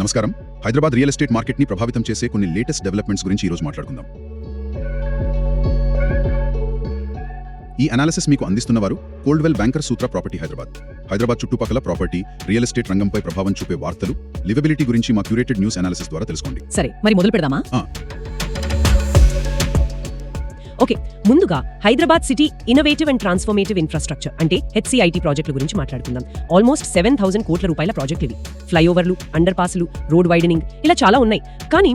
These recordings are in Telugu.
నమస్కారం. హైదరాబాద్ రియల్ ఎస్టేట్ మార్కెట్ని ప్రభావితం చేసే కొన్ని లేటెస్ట్ డెవలప్మెంట్స్ గురించి ఈరోజు మాట్లాడుకుందాం. ఈ అనాలిసిస్ మీకు అందిస్తున్నవారు Coldwell Banker Sutra property Hyderabad. Hyderabad చుట్టుపక్కల ప్రాపర్టీ రియల్ ఎస్టేట్ రంగంపై ప్రభావం చూపే వార్తలు లివబిలిటీ గురించి మా క్యూరేటెడ్ న్యూస్ అనాలిసిస్ ద్వారా తెలుసుకోండి. సరే మరి మొదలు పెడదామా. ఓకే ముందుగా Hyderabad city innovative and transformative infrastructure అంటే హెచ్సిఐటి ప్రాజెక్టుల గురించి మాట్లాడుకుందాం. ఆల్మోస్ట్ సెవెన్ థౌసండ్ కోట్ల రూపాయల ప్రాజెక్టులు ఇవి. ఫ్లైఓవర్లు అండర్ పాస్లు రోడ్ వైడనింగ్ ఇలా చాలా ఉన్నాయి. కానీ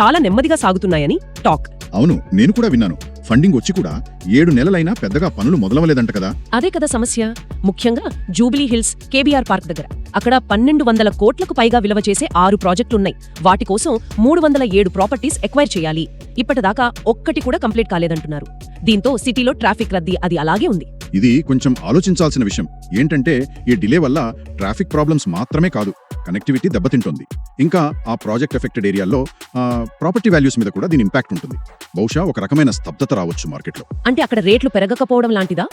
చాలా నెమ్మదిగా సాగుతున్నాయని టాక్. అవును నేను కూడా విన్నాను. ఫండింగ్ వచ్చి కూడా ఏడు నెలలైనా పెద్దగా పనులు మొదలవలేదంట కదా. అదే కదా సమస్య. ముఖ్యంగా జూబిలీ హిల్స్ కేబీఆర్ పార్క్ దగ్గర. అక్కడ పన్నెండు వందల కోట్లకు పైగా విలువ చేసే ఆరు ప్రాజెక్టులున్నాయి. వాటి కోసం మూడు వందల ఏడు ప్రాపర్టీస్ ఎక్వైర్ చేయాలి. ఇప్పటిదాకా ఒక్కటి కూడా కంప్లీట్ కాలేదంటున్నారు. దీంతో సిటీలో ట్రాఫిక్ రద్దీ అది అలాగే ఉంది. ఇది కొంచెం ఆలోచించాల్సిన విషయం. ఏంటంటే ఈ డిలే వల్ల ట్రాఫిక్ ప్రాబ్లమ్స్ మాత్రమే కాదు కనెక్టివిటీ దెబ్బతింటుంది. ఇంకా ఆ ప్రాజెక్ట్ ఎఫెక్టెడ్ ఏరియాలో ప్రాపర్టీ వాల్యూస్ మీద కూడా దీని ఇంపాక్ట్ ఉంటుంది. బహుశా ఒక రకమైన స్తబ్దత రావచ్చు మార్కెట్లో. అంటే అక్కడ రేట్లు పెరగకపోవడం లాంటిదా?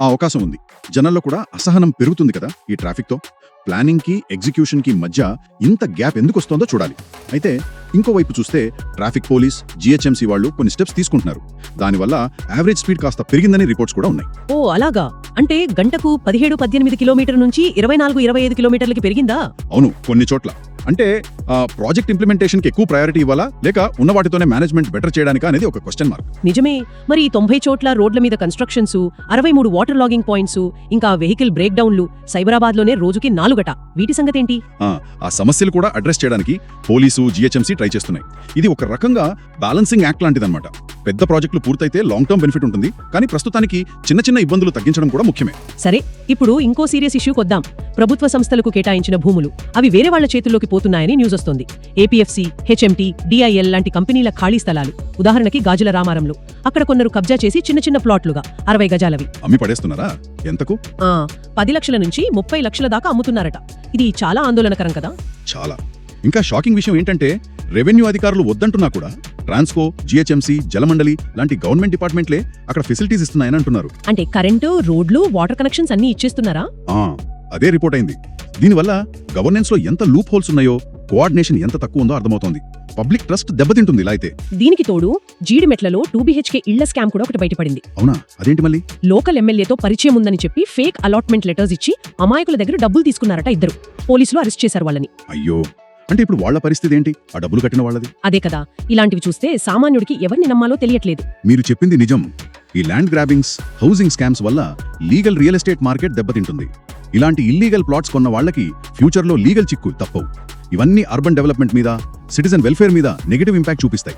ఆ అవకాశం ఉంది. జనాల్లో కూడా అసహనం పెరుగుతుంది కదా ఈ ట్రాఫిక్తో. ప్లానింగ్కి ఎగ్జిక్యూషన్కి మధ్య ఇంత గ్యాప్ ఎందుకు వస్తుందో చూడాలి. అయితే ఇంకోవైపు చూస్తే ట్రాఫిక్ పోలీస్ జిహెచ్ఎంసీ వాళ్ళు కొన్ని స్టెప్స్ తీసుకుంటున్నారు. దానివల్ల యావరేజ్ స్పీడ్ కాస్త పెరిగిందని రిపోర్ట్స్ కూడా ఉన్నాయి. ఓ అలాగా? అంటే గంటకు పదిహేడు పద్దెనిమిది కిలోమీటర్ నుంచి ఇరవై నాలుగు ఇరవై ఐదు కిలోమీటర్లకి పెరిగిందా? అవును కొన్ని చోట్ల. అంటే ఆ, ప్రాజెక్ట్ ఇంప్లిమెంటేషన్కి ఎక్కువ ప్రయారిటీ ఇవ్వాలా? లేక ఉన్న వాటితోనే మేనేజ్మెంట్ బెటర్ చేయడానికా అనేది ఒక క్వశ్చన్ మార్క్? నిజమే. మరి ఈ తొంభై చోట్ల రోడ్ల మీద కన్స్ట్రక్షన్స్ అరవై మూడు వాటర్ లాగింగ్ పాయింట్స్ ఇంకా వెహికల్ బ్రేక్ డౌన్లు సైబరాబాద్లోనే రోజుకి నాలుగట. వీటి సంగతేంటి? ఆ, ఆ సమస్యలు కూడా అడ్రస్ చేయడానికి పోలీసు జిహెచ్ఎంసీ ట్రై చేస్తున్నాయి. ఇది ఒక రకంగా బ్యాలెన్సింగ్ యాక్ట్ లాంటిదన్నమాట. పెద్ద ప్రాజెక్టులు పూర్తయితే లాంగ్ టర్మ్ బెనిఫిట్ ఉంటుంది. కానీ ప్రస్తుతానికి చిన్న చిన్న ఇబ్బందులు తగ్గించడం కూడా ముఖ్యమే. సరే ఇప్పుడు ఇంకో సీరియస్ ఇష్యూకి వద్దాం ప్రభుత్వ సంస్థలకు కేటాయించిన భూములు. అవి వేరే వాళ్ళ చేతుల్లోకి పోతున్నాయని న్యూస్ వస్తోంది. ఏపీఎఫ్సి హెచ్ఎంటీ డిఐఎల్ లాంటి కంపెనీల ఖాళీ స్థలాలు. ఉదాహరణకి గాజుల రామారంలో. అక్కడ కొందరు కబ్జా చేసి చిన్న చిన్న ప్లాట్లుగా అరవై గజాలవి. అమ్మి పడేస్తున్నారా? ఎంతకు? ఆ, పది లక్షల నుంచి ముప్పై లక్షల దాకా అమ్ముతున్నారట. ఇది చాలా ఆందోళనకరం కదా? చాలా. ఇంకా షాకింగ్ విషయం ఏంటంటే రెవెన్యూ అధికారులు వద్దంటున్నా కూడా ట్రాన్స్కో జిహెచ్ఎంసీ జలమండలి లాంటి గవర్నమెంట్ డిపార్ట్మెంట్లే అక్కడ ఫెసిలిటీస్ ఇస్తున్నాయని అంటున్నారు. అంటే కరెంటు రోడ్లు వాటర్ కనెక్షన్స్ అన్ని ఇచ్చేస్తున్నారా? ఆ, అదే రిపోర్ట్ అయింది. దీనివల్ల గవర్నెన్స్లో ఎంత లూప్ హోల్స్ ఉన్నాయో కోఆర్డినేషన్ ఎంత తక్కువ ఉందో అర్థమవుతోంది. పబ్లిక్ ట్రస్ట్ దెబ్బతింటుంది ఇలా అయితే. దీనికి తోడు జీడిమెట్లలో టూ బీహెచ్కే ఇళ్ళ స్కామ్ కూడా ఒకటి బయటపడింది. అవునా? అదేంటి మళ్ళీ? లోకల్ ఎమ్మెల్యేతో పరిచయం ఉందని చెప్పి ఫేక్ అలాట్మెంట్ లెటర్స్ ఇచ్చి అమాయకుల దగ్గర డబ్బులు తీసుకున్నారట ఇద్దరు. పోలీసులు అరెస్ట్ చేశారు వాళ్ళని. అయ్యో! అంటే ఇప్పుడు వాళ్ళ పరిస్థితి ఏంటి? ఆ డబ్బులు కట్టిన వాళ్ళది? అదే కదా! ఇలాంటివి చూస్తే సామాన్యుడికి ఎవరిని నమ్మాలో తెలియట్లేదు. మీరు చెప్పింది నిజం. ఈ ల్యాండ్ గ్రాబింగ్స్ హౌసింగ్ స్కామ్స్ వల్ల లీగల్ రియల్ ఎస్టేట్ మార్కెట్ దెబ్బతింటుంది. ఇలాంటి ఇల్లీగల్ ప్లాట్స్ కొన్న వాళ్ళకి ఫ్యూచర్లో లీగల్ చిక్కు తప్పవు. ఇవన్నీ అర్బన్ డెవలప్మెంట్ మీద సిటిజన్ వెల్ఫేర్ మీద నెగిటివ్ ఇంపాక్ట్ చూపిస్తాయి.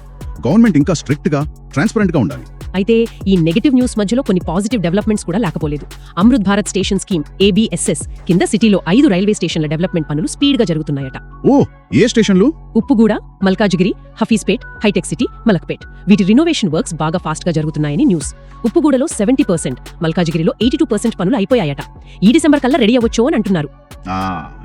గవర్నమెంట్ ఇంకా స్ట్రిక్ట్గా ఉండాలి. అయితే ఈ నెగటివ్ న్యూస్ మధ్యలో కొన్ని పాజిటివ్ డెవలప్మెంట్స్ కూడా లేకపోలేదు. Amrit Bharat station scheme ABSS కింద సిటీలో ఐదు రైల్వే స్టేషన్ల డెవలప్మెంట్ పనులు స్పీడ్గా జరుగుతున్నాయట. ఓ ఏ స్టేషన్లు? Uppuguda Malkajgiri Hafeezpet Hitec City Malakpet. వీటి రినోవేషన్ వర్క్స్ బాగా ఫాస్ట్గా జరుగుతున్నాయని న్యూస్ ఉప్పుగూడలో సెవెంటీ పర్సెంట్ మల్కాజిగిరిలో ఎయిటీ టూ పర్సెంట్ పనులు అయిపోయాయట. ఈ డిసెంబర్ కల్లా రెడీ అవ్వచ్చు అని అంటున్నారు.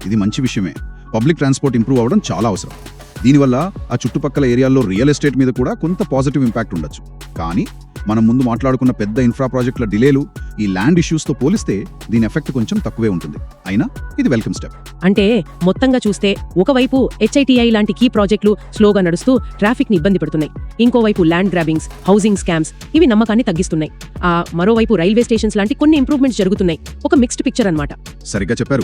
ఇది మంచి విషయమే. పబ్లిక్ ట్రాన్స్పోర్ట్ ఇంప్రూవ్ అవ్వడం చాలా అవసరం. దీనివల్ల ఆ చుట్టుపక్కల ఏరియాల్లో రియల్ ఎస్టేట్ మీద కూడా కొంత పాజిటివ్ ఇంపాక్ట్ ఉండొచ్చు. కానీ మనం ముందు మాట్లాడుకున్న పెద్ద ఇన్ఫ్రా ప్రాజెక్టుల డిలేలు ఈ ల్యాండ్ ఇష్యూస్తో పోలిస్తే దీని ఎఫెక్ట్ కొంచెం తక్కువే ఉంటుంది. అయినా ఇది వెల్కమ్ స్టెప్ అంటే మొత్తంగా చూస్తే ఒకవైపు హెచ్ఐటిఐ లాంటి కీ ప్రాజెక్టులు స్లోగా నడుస్తూ ట్రాఫిక్ని ఇబ్బంది పెడుతున్నాయి. ఇంకోవైపు ల్యాండ్ గ్రాబింగ్స్ హౌసింగ్ స్కామ్స్ ఇవి నమ్మకాన్ని తగ్గిస్తున్నాయి. ఆ మరోవైపు రైల్వే స్టేషన్స్ లాంటి కొన్ని ఇంప్రూవ్మెంట్స్ జరుగుతున్నాయి. ఒక మిక్స్డ్ పిక్చర్ అన్నమాట. సరిగ్గా చెప్పారు.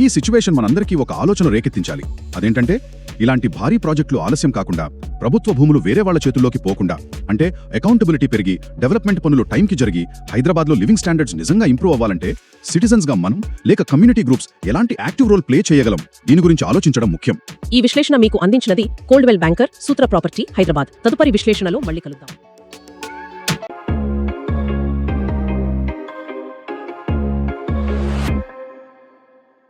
ఈ సిచ్యువేషన్ మనందరికీ ఒక ఆలోచన రేకెత్తించాలి. అదేంటంటే ఇలాంటి భారీ ప్రాజెక్టులు ఆలస్యం కాకుండా ప్రభుత్వ భూములు వేరే వాళ్ళ చేతుల్లోకి పోకుండా అంటే అకౌంటబిలిటీ పెరిగి డెవలప్మెంట్ పనులు టైంకి జరిగి హైదరాబాద్లో లివింగ్ స్టాండర్డ్స్ నిజంగా ఇంప్రూవ్ అవ్వాలంటే సిటిజన్స్గా మనం లేక కమ్యూనిటీ గ్రూప్స్ ఎలాంటి యాక్టివ్ రోల్ ప్లే చేయగలం? దీని గురించి ఆలోచించడం ముఖ్యం. ఈ విశ్లేషణ మీకు అందించినది Coldwell Banker Sutra property Hyderabad తదుపరి విశ్లేషణలో మళ్ళీ కలుద్దాం.